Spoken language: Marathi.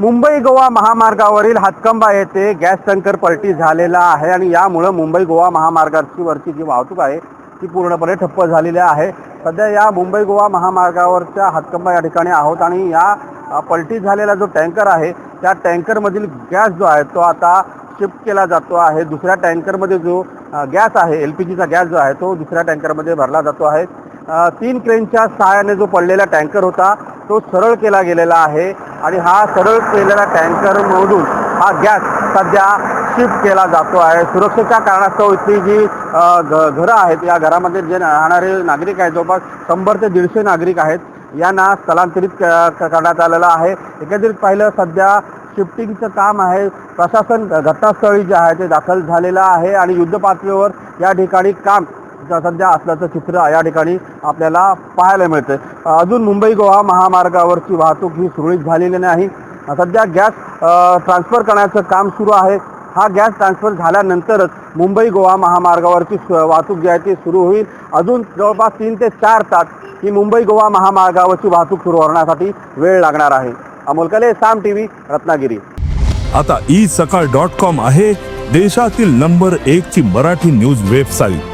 मुंबई गोवा महामार्गावरील हातकंबा येथे गॅस टँकर पलटी झालेला आहे आणि यामुळं मुंबई गोवा महामार्गाची वरची जी वाहतूक आहे ती पूर्णपणे ठप्प झालेली आहे. सध्या या मुंबई गोवा महामार्गावरच्या हातकंबा या ठिकाणी आहोत आणि या पलटी झालेला जो टँकर आहे त्या टँकरमधील गॅस जो आहे तो आता शिफ्ट केला जातो आहे. दुसऱ्या टँकरमध्ये जो गॅस आहे एल पी जीचा गॅस जो आहे तो दुसऱ्या टँकरमध्ये भरला जातो आहे. तीन क्रेनच्या सहाय्याने जो पडलेला टँकर होता तो सरळ केला गेलेला आहे आणि हा सरळ केलेला टँकरमधून हा गॅस सध्या शिफ्ट केला जातो आहे. सुरक्षेच्या कारणास्तव इथली जी घ घरं आहेत या घरामध्ये जे राहणारे नागरिक आहेत जवळपास शंभर ते दीडशे नागरिक आहेत यांना स्थलांतरित क- करण्यात आलेलं आहे. एकंदरीत पाहिलं सध्या शिफ्टिंगचं काम आहे. प्रशासन घटनास्थळी जे आहे ते दाखल झालेलं आहे आणि युद्धपातळीवर या ठिकाणी काम सध्या असल्याचं चित्र या ठिकाणी आपल्याला पाहायला मिळतं अजून मुंबई गोवा महामार्गावरची वाहतूक ही सुरळीत झालेली नाही. सध्या गॅस ट्रान्सफर करण्याचं काम सुरू आहे. हा गॅस ट्रान्सफर झाल्यानंतरच मुंबई गोवा महामार्गावरची वाहतूक जी आहे ती सुरू होईल. अजून जवळपास तीन ते चार तास ही मुंबई गोवा महामार्गावरची वाहतूक सुरू होण्यासाठी वेळ लागणार आहे. अमोल कले साम टी व्ही रत्नागिरी. आता ई सकाळ डॉट कॉम आहे देशातील नंबर एक ची मराठी न्यूज वेबसाईट.